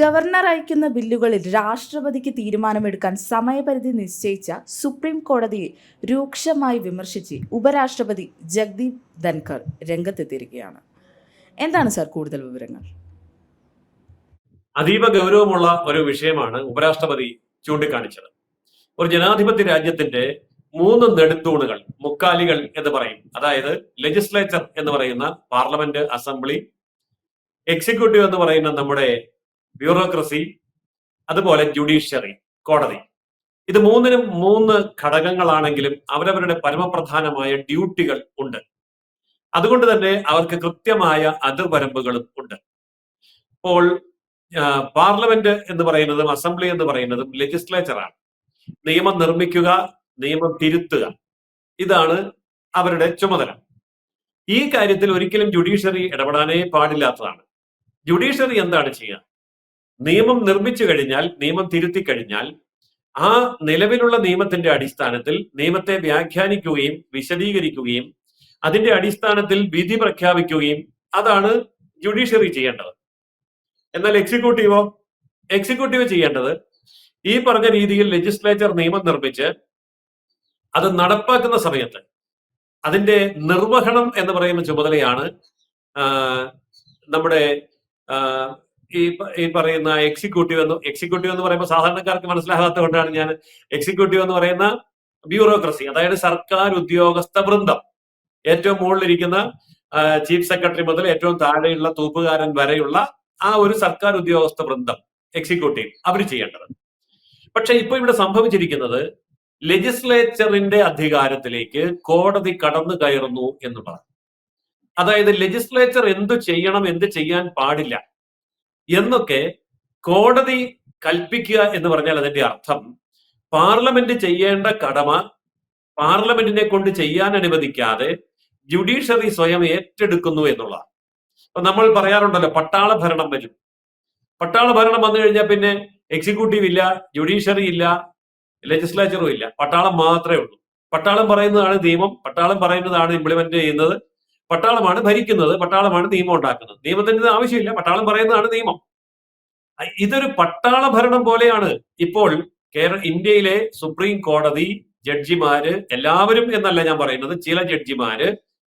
Governor അയക്കുന്ന ബില്ലുകളിൽ രാഷ്ട്രപതിക്ക് തീരുമാനമെടുക്കാൻ സമയപരിധി നിശ്ചയിച്ച സുപ്രീം കോടതിയെ രൂക്ഷമായി വിമർശിച്ച് ഉപരാഷ്ട്രപതി ജഗ്ദീപ് ധൻഖർ രംഗത്തെത്തിയിരിക്കുകയാണ്. എന്താണ് സാർ കൂടുതൽ വിവരങ്ങൾ? അതീവ ഗൗരവമുള്ള ഒരു വിഷയമാണ് ഉപരാഷ്ട്രപതി ചൂണ്ടിക്കാണിച്ചത്. ഒരു ജനാധിപത്യ രാജ്യത്തിന്റെ മൂന്ന് നെടുത്തൂണുകൾ മുക്കാലികൾ എന്ന് പറയും. അതായത് ലെജിസ്ലേച്ചർ എന്ന് പറയുന്ന പാർലമെന്റ് അസംബ്ലി എക്സിക്യൂട്ടീവ് എന്ന് പറയുന്ന നമ്മുടെ ബ്യൂറോക്രസി അതുപോലെ ജുഡീഷ്യറി കോടതി. ഇത് മൂന്നിനും മൂന്ന് ഘടകങ്ങളാണെങ്കിലും അവരവരുടെ പരമപ്രധാനമായ ഡ്യൂട്ടികൾ ഉണ്ട്. അതുകൊണ്ട് തന്നെ അവർക്ക് കൃത്യമായ അതിർവരമ്പുകളും ഉണ്ട്. അപ്പോൾ പാർലമെന്റ് എന്ന് പറയുന്നതും അസംബ്ലി എന്ന് പറയുന്നതും ലെജിസ്ലേച്ചറാണ് നിയമം നിർമ്മിക്കുക നിയമം തിരുത്തുക ഇതാണ് അവരുടെ ചുമതല. ഈ കാര്യത്തിൽ ഒരിക്കലും ജുഡീഷ്യറി ഇടപെടാനേ പാടില്ലാത്തതാണ്. ജുഡീഷ്യറി എന്താണ് ചെയ്യുക? നിയമം നിർമ്മിച്ചു കഴിഞ്ഞാൽ നിയമം തിരുത്തി കഴിഞ്ഞാൽ ആ നിലവിലുള്ള നിയമത്തിന്റെ അടിസ്ഥാനത്തിൽ നിയമത്തെ വ്യാഖ്യാനിക്കുകയും വിശദീകരിക്കുകയും അതിന്റെ അടിസ്ഥാനത്തിൽ വിധി പ്രഖ്യാപിക്കുകയും അതാണ് ജുഡീഷ്യറി ചെയ്യേണ്ടത്. എന്നാൽ എക്സിക്യൂട്ടീവോ എക്സിക്യൂട്ടീവ് ചെയ്യേണ്ടത് ഈ പറഞ്ഞ രീതിയിൽ ലെജിസ്ലേച്ചർ നിയമം നിർമ്മിച്ച് അത് നടപ്പാക്കുന്ന സമയത്ത് അതിന്റെ നിർവഹണം എന്ന് പറയുന്ന ചുമതലയാണ് നമ്മുടെ ഈ ഈ പറയുന്ന എക്സിക്യൂട്ടീവ് എന്ന് എക്സിക്യൂട്ടീവ് എന്ന് പറയുമ്പോൾ സാധാരണക്കാർക്ക് മനസ്സിലാകാത്തത് കൊണ്ടാണ് ഞാൻ എക്സിക്യൂട്ടീവ് എന്ന് പറയുന്ന ബ്യൂറോക്രസി അതായത് സർക്കാർ ഉദ്യോഗസ്ഥ വൃന്ദം. ഏറ്റവും മുകളിലിരിക്കുന്ന ചീഫ് സെക്രട്ടറി മുതൽ ഏറ്റവും താഴെയുള്ള തൂപ്പുകാരൻ വരെയുള്ള ആ ഒരു സർക്കാർ ഉദ്യോഗസ്ഥ വൃന്ദം എക്സിക്യൂട്ടീവ് അവർ ചെയ്യേണ്ടത്. പക്ഷെ ഇപ്പൊ ഇവിടെ സംഭവിച്ചിരിക്കുന്നത് ലെജിസ്ലേച്ചറിന്റെ അധികാരത്തിലേക്ക് കോടതി കടന്നു കയറുന്നു എന്നുള്ളതാണ് അതായത് ലെജിസ്ലേച്ചർ എന്തു ചെയ്യണം എന്ത് ചെയ്യാൻ പാടില്ല. എന്നൊക്കെ കോടതി കൽപ്പിക്കുക എന്ന് പറഞ്ഞാൽ അതിന്റെ അർത്ഥം പാർലമെന്റ് ചെയ്യേണ്ട കടമ പാർലമെന്റിനെ കൊണ്ട് ചെയ്യാൻ അനുവദിക്കാതെ ജുഡീഷ്യറി സ്വയം ഏറ്റെടുക്കുന്നു എന്നുള്ളതാണ്. അപ്പൊ നമ്മൾ പറയാറുണ്ടല്ലോ പട്ടാള ഭരണം വരും. പട്ടാള ഭരണം വന്നു കഴിഞ്ഞാൽ പിന്നെ എക്സിക്യൂട്ടീവ് ഇല്ല ജുഡീഷ്യറി ഇല്ല ലെജിസ്ലേച്ചറും ഇല്ല. പട്ടാളം മാത്രമേ ഉള്ളൂ. പട്ടാളം പറയുന്നതാണ് നിയമം പട്ടാളം പറയുന്നതാണ് ഇംപ്ലിമെന്റ് ചെയ്യുന്നത്. പട്ടാളമാണ് ഭരിക്കുന്നത് പട്ടാളമാണ് നിയമം ഉണ്ടാക്കുന്നത്. നിയമത്തിന്റെ ആവശ്യമില്ല പട്ടാളം പറയുന്നതാണ് നിയമം. ഇതൊരു പട്ടാള ഭരണം പോലെയാണ്. ഇപ്പോൾ കേരള ഇന്ത്യയിലെ സുപ്രീം കോടതി ജഡ്ജിമാര് എല്ലാവരും എന്നല്ല ഞാൻ പറയുന്നത് ചില ജഡ്ജിമാര്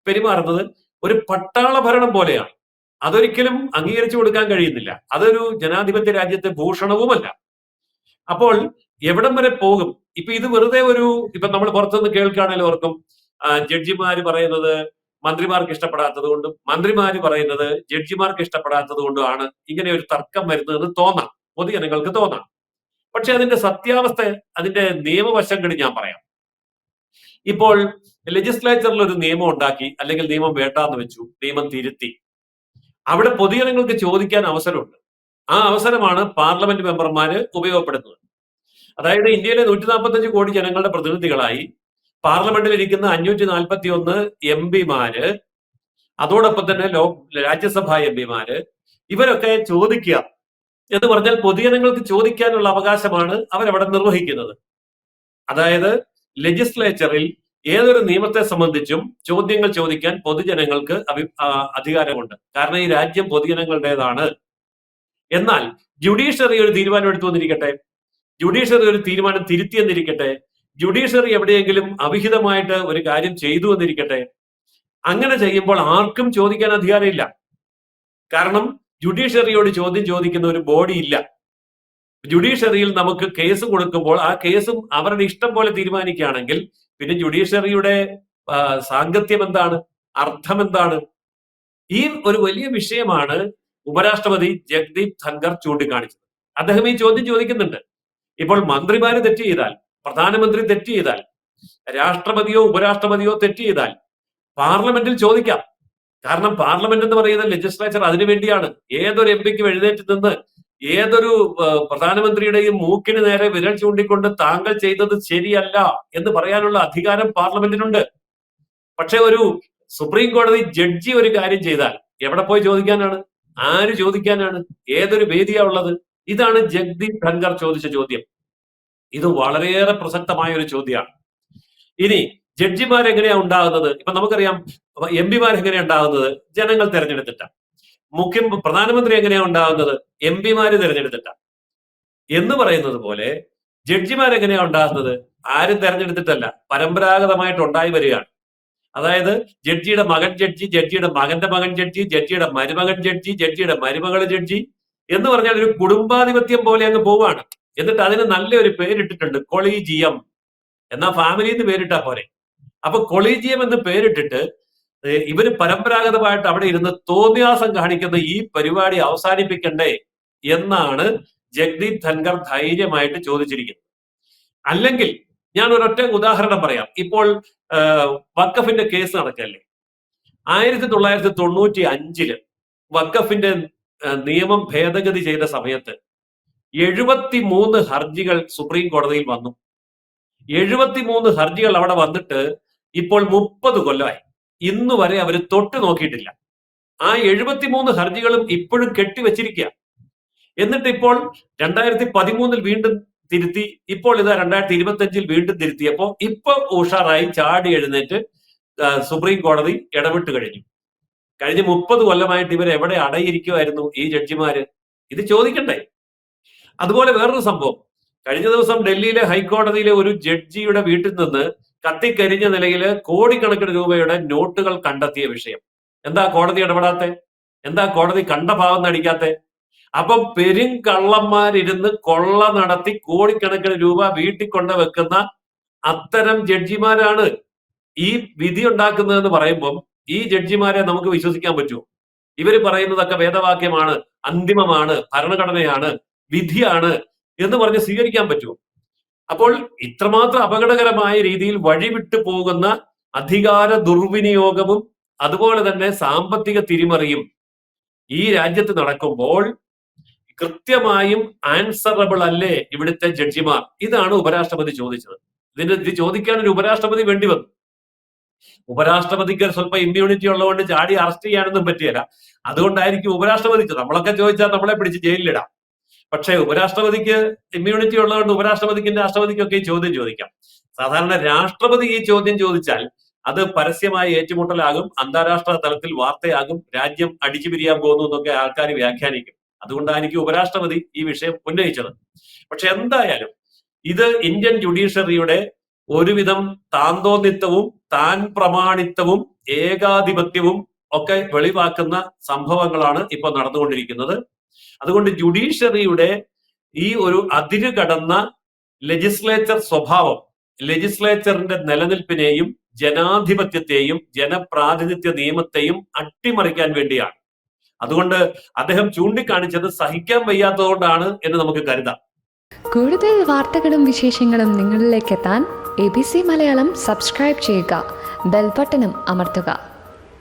പെരുമാറുന്നത് ഒരു പട്ടാള ഭരണം പോലെയാണ്. അതൊരിക്കലും അംഗീകരിച്ചു കൊടുക്കാൻ കഴിയുന്നില്ല. അതൊരു ജനാധിപത്യ രാജ്യത്തെ ഭൂഷണവുമല്ല. അപ്പോൾ എവിടം വരെ പോകും? ഇപ്പൊ ഇത് വെറുതെ ഒരു ഇപ്പൊ നമ്മൾ പുറത്തുനിന്ന് കേൾക്കുകയാണെങ്കിൽ ഓർക്കും ജഡ്ജിമാര് പറയുന്നത് മന്ത്രിമാർക്ക് ഇഷ്ടപ്പെടാത്തത് കൊണ്ടും മന്ത്രിമാര് പറയുന്നത് ജഡ്ജിമാർക്ക് ഇഷ്ടപ്പെടാത്തത് കൊണ്ടുമാണ് ഇങ്ങനെ ഒരു തർക്കം വരുന്നതെന്ന് തോന്നാം. പൊതുജനങ്ങൾക്ക് തോന്നാം. പക്ഷെ അതിന്റെ സത്യാവസ്ഥ അതിന്റെ നിയമവശം നിയമവശങ്ങൾ ഞാൻ പറയാം. ഇപ്പോൾ ലെജിസ്ലേച്ചറിൽ ഒരു നിയമം ഉണ്ടാക്കി അല്ലെങ്കിൽ നിയമം വേണ്ടാന്ന് വെച്ചു നിയമം തിരുത്തി. അവിടെ പൊതുജനങ്ങൾക്ക് ചോദിക്കാൻ അവസരമുണ്ട്. ആ അവസരമാണ് പാർലമെന്റ് മെമ്പർമാര് ഉപയോഗപ്പെടുത്തുന്നത്. അതായത് ഇന്ത്യയിലെ നൂറ്റി നാൽപ്പത്തഞ്ച് കോടി ജനങ്ങളുടെ പ്രതിനിധികളായി പാർലമെന്റിൽ ഇരിക്കുന്ന അഞ്ഞൂറ്റി നാൽപ്പത്തി ഒന്ന് എം പിമാര് അതോടൊപ്പം തന്നെ ലോ രാജ്യസഭാ എം പിമാര് ഇവരൊക്കെ ചോദിക്കുക എന്ന് പറഞ്ഞാൽ പൊതുജനങ്ങൾക്ക് ചോദിക്കാനുള്ള അവകാശമാണ് അവരവിടെ നിർവഹിക്കുന്നത്. അതായത് ലെജിസ്ലേച്ചറിൽ ഏതൊരു നിയമത്തെ സംബന്ധിച്ചും ചോദ്യങ്ങൾ ചോദിക്കാൻ പൊതുജനങ്ങൾക്ക് അഭി അധികാരമുണ്ട്. കാരണം ഈ രാജ്യം പൊതുജനങ്ങളുടേതാണ്. എന്നാൽ ജുഡീഷ്യറി ഒരു തീരുമാനം എടുത്തു വന്നിരിക്കട്ടെ? ജുഡീഷ്യറി ഒരു തീരുമാനം തിരുത്തിയെന്നിരിക്കട്ടെ ജുഡീഷ്യറി എവിടെയെങ്കിലും അവിഹിതമായിട്ട് ഒരു കാര്യം ചെയ്തു എന്നിരിക്കട്ടെ അങ്ങനെ ചെയ്യുമ്പോൾ ആർക്കും ചോദിക്കാൻ അധികാരമില്ല. കാരണം ജുഡീഷ്യറിയോട് ചോദ്യം ചോദിക്കുന്ന ഒരു ബോഡി ഇല്ല. ജുഡീഷ്യറിയിൽ നമുക്ക് കേസ് കൊടുക്കുമ്പോൾ ആ കേസും അവരുടെ ഇഷ്ടം പോലെ തീരുമാനിക്കുകയാണെങ്കിൽ പിന്നെ ജുഡീഷ്യറിയുടെ സാങ്കത്യം എന്താണ്? അർത്ഥം എന്താണ്? ഈ ഒരു വലിയ വിഷയമാണ് ഉപരാഷ്ട്രപതി ജഗ്ദീപ് ധൻഖർ ചൂണ്ടിക്കാണിച്ചത്. അദ്ദേഹം ഈ ചോദ്യം ചോദിക്കുന്നുണ്ട്. ഇപ്പോൾ മന്ത്രിമാര് തെറ്റ് ചെയ്താൽ പ്രധാനമന്ത്രി തെറ്റ് ചെയ്താൽ രാഷ്ട്രപതിയോ ഉപരാഷ്ട്രപതിയോ തെറ്റ് ചെയ്താൽ പാർലമെന്റിൽ ചോദിക്കാം. കാരണം പാർലമെന്റ് എന്ന് പറയുന്ന ലെജിസ്ലേച്ചർ അതിനു വേണ്ടിയാണ് ഏതൊരു എം പിക്കും എഴുന്നേറ്റ് നിന്ന് ഏതൊരു പ്രധാനമന്ത്രിയുടെയും മൂക്കിന് നേരെ വിരൽ ചൂണ്ടിക്കൊണ്ട് താങ്കൾ ചെയ്തത് ശരിയല്ല എന്ന് പറയാനുള്ള അധികാരം പാർലമെന്റിനുണ്ട്. പക്ഷെ ഒരു സുപ്രീം കോടതി ജഡ്ജി ഒരു കാര്യം ചെയ്താൽ എവിടെ പോയി ചോദിക്കാനാണ്? ആര് ചോദിക്കാനാണ്? ഏതൊരു വേദിയാ ഉള്ളത്? ഇതാണ് ജഗ്ദീപ് ധൻഖർ ചോദിച്ച ചോദ്യം. ഇത് വളരെയേറെ പ്രസക്തമായ ഒരു ചോദ്യമാണ്. ഇനി ജഡ്ജിമാർ എങ്ങനെയാ ഉണ്ടാകുന്നത്? ഇപ്പൊ നമുക്കറിയാം എം പിമാർ എങ്ങനെയാ ഉണ്ടാകുന്നത്? ജനങ്ങൾ തെരഞ്ഞെടുത്തിട്ടാണ് മുഖ്യ പ്രധാനമന്ത്രി എങ്ങനെയാ ഉണ്ടാകുന്നത്? എം പിമാര് തിരഞ്ഞെടുത്തിട്ടാ. എന്ന് പറയുന്നത് പോലെ ജഡ്ജിമാർ എങ്ങനെയാ ഉണ്ടാകുന്നത്? ആരും തെരഞ്ഞെടുത്തിട്ടല്ല. പരമ്പരാഗതമായിട്ട് ഉണ്ടായി വരികയാണ്. അതായത് ജഡ്ജിയുടെ മകൻ ജഡ്ജി ജഡ്ജിയുടെ മകന്റെ മകൻ ജഡ്ജി ജഡ്ജിയുടെ മരുമകൻ ജഡ്ജി ജഡ്ജിയുടെ മരുമകൾ ജഡ്ജി എന്ന് പറഞ്ഞാൽ ഒരു കുടുംബാധിപത്യം പോലെ അങ്ങ് പോവാണ് എന്നിട്ട് അതിന് നല്ലൊരു പേരിട്ടിട്ടുണ്ട് കൊളീജിയം എന്നാ ഫാമിലി എന്ന് പേരിട്ടാ പോരെ. അപ്പൊ കൊളീജിയം എന്ന് പേരിട്ടിട്ട് ഇവർ പരമ്പരാഗതമായിട്ട് അവിടെ ഇരുന്ന് തോന്നിയാസം കാണിക്കുന്ന ഈ പരിപാടി അവസാനിപ്പിക്കണ്ടേ എന്നാണ് ജഗ്ദീപ് ധൻഖർ ധൈര്യമായിട്ട് ചോദിച്ചിരിക്കുന്നത്. അല്ലെങ്കിൽ ഞാൻ ഒരൊറ്റ ഉദാഹരണം പറയാം. ഇപ്പോൾ വക്കഫിന്റെ കേസ് നടക്കല്ലേ? ആയിരത്തി തൊള്ളായിരത്തി തൊണ്ണൂറ്റി അഞ്ചിൽ വക്കഫിന്റെ നിയമം ഭേദഗതി ചെയ്ത സമയത്ത് എഴുപത്തി മൂന്ന് ഹർജികൾ സുപ്രീം കോടതിയിൽ വന്നു. എഴുപത്തി മൂന്ന് ഹർജികൾ അവിടെ വന്നിട്ട് ഇപ്പോൾ മുപ്പത് കൊല്ലമായി. ഇന്ന് വരെ അവർ തൊട്ട് നോക്കിയിട്ടില്ല. ആ എഴുപത്തിമൂന്ന് ഹർജികളും ഇപ്പോഴും കെട്ടിവെച്ചിരിക്കുക എന്നിട്ട് ഇപ്പോൾ രണ്ടായിരത്തി പതിമൂന്നിൽ വീണ്ടും തിരുത്തി ഇപ്പോൾ ഇതാ രണ്ടായിരത്തി ഇരുപത്തി അഞ്ചിൽ വീണ്ടും തിരുത്തിയപ്പോ ഇപ്പൊ ഉഷാറായി ചാടി എഴുന്നേറ്റ് സുപ്രീം കോടതി ഇടപെട്ട് കഴിഞ്ഞു. കഴിഞ്ഞ മുപ്പത് കൊല്ലമായിട്ട് ഇവർ എവിടെ അടയിരിക്കുമായിരുന്നു ഈ ജഡ്ജിമാര്? ഇത് ചോദിക്കണ്ടേ? അതുപോലെ വേറൊരു സംഭവം. കഴിഞ്ഞ ദിവസം ഡൽഹിയിലെ ഹൈക്കോടതിയിലെ ഒരു ജഡ്ജിയുടെ വീട്ടിൽ നിന്ന് കത്തിക്കരിഞ്ഞ നിലയിൽ കോടിക്കണക്കിന് രൂപയുടെ നോട്ടുകൾ കണ്ടെത്തിയ വിഷയം. എന്താ കോടതി ഇടപെടാത്തെ? എന്താ കോടതി കണ്ട ഭാവം നടിക്കാത്തെ? അപ്പൊ പെരുങ്കള്ളന്മാരിരുന്ന് കൊള്ള നടത്തി കോടിക്കണക്കിന് രൂപ വീട്ടിൽ കൊണ്ട് വെക്കുന്ന അത്തരം ജഡ്ജിമാരാണ് ഈ വിധി ഉണ്ടാക്കുന്നതെന്ന് പറയുമ്പം ഈ ജഡ്ജിമാരെ നമുക്ക് വിശ്വസിക്കാൻ പറ്റുമോ? ഇവർ പറയുന്നതൊക്കെ വേദവാക്യമാണ് അന്തിമമാണ് ഭരണഘടനയാണ് വിധിയാണ് എന്ന് പറഞ്ഞ് സ്വീകരിക്കാൻ പറ്റുമോ? അപ്പോൾ ഇത്രമാത്രം അപകടകരമായ രീതിയിൽ വഴിവിട്ടു പോകുന്ന അധികാര ദുർവിനിയോഗവും അതുപോലെ തന്നെ സാമ്പത്തിക തിരിമറിയും ഈ രാജ്യത്ത് നടക്കുമ്പോൾ കൃത്യമായും ആൻസറബിൾ അല്ലേ ഇവിടുത്തെ ജഡ്ജിമാർ ഇതാണ് ഉപരാഷ്ട്രപതി ചോദിച്ചത്. ഇതിന് ഇത് ചോദിക്കാൻ ഒരു ഉപരാഷ്ട്രപതി വേണ്ടി വന്നു. ഉപരാഷ്ട്രപതിക്ക് സ്വല്പം ഇമ്മ്യൂണിറ്റി ഉള്ളതുകൊണ്ട് ചാടി അറസ്റ്റ് ചെയ്യാനൊന്നും പറ്റിയല്ല. അതുകൊണ്ടായിരിക്കും ഉപരാഷ്ട്രപതി നമ്മളൊക്കെ ചോദിച്ചാൽ നമ്മളെ പിടിച്ച് ജയിലിലിടാം. പക്ഷേ ഉപരാഷ്ട്രപതിക്ക് ഇമ്മ്യൂണിറ്റി ഉള്ളതുകൊണ്ട് ഉപരാഷ്ട്രപതിക്കും രാഷ്ട്രപതിക്കൊക്കെ ഈ ചോദ്യം ചോദിക്കാം. സാധാരണ രാഷ്ട്രപതി ഈ ചോദ്യം ചോദിച്ചാൽ അത് പരസ്യമായ ഏറ്റുമുട്ടലാകും അന്താരാഷ്ട്ര തലത്തിൽ വാർത്തയാകും രാജ്യം അടിച്ചു പിരിയാൻ പോകുന്നു എന്നൊക്കെ ആൾക്കാർ വ്യാഖ്യാനിക്കും. അതുകൊണ്ടായിരിക്കും ഉപരാഷ്ട്രപതി ഈ വിഷയം ഉന്നയിച്ചത്. പക്ഷെ എന്തായാലും ഇത് ഇന്ത്യൻ ജുഡീഷ്യറിയുടെ ഒരുവിധം താന്തോന്നിത്തവും താൻ പ്രമാണിത്വവും ഏകാധിപത്യവും ഒക്കെ വെളിവാക്കുന്ന സംഭവങ്ങളാണ് ഇപ്പൊ നടന്നുകൊണ്ടിരിക്കുന്നത്. അതുകൊണ്ട് ജുഡീഷ്യറിയുടെ ഈ ഒരു അതിര് കടന്ന ലെജിസ്ലേച്ചർ സ്വഭാവം ലെജിസ്ലേച്ചറിന്റെ നിലനിൽപ്പിനെയും ജനാധിപത്യത്തെയും ജനപ്രാതിനിധ്യ നിയമത്തെയും അട്ടിമറിക്കാൻ വേണ്ടിയാണ്. അതുകൊണ്ട് അദ്ദേഹം ചൂണ്ടിക്കാണിച്ചത് സഹിക്കാൻ വയ്യാത്തതുകൊണ്ടാണ് എന്ന് നമുക്ക് കരുതാം. കൂടുതൽ വാർത്തകളും വിശേഷങ്ങളും നിങ്ങളിലേക്ക് എത്താൻ A B C Malayalam subscribe ചെയ്യുക ബെൽബട്ടനും അമർത്തുക.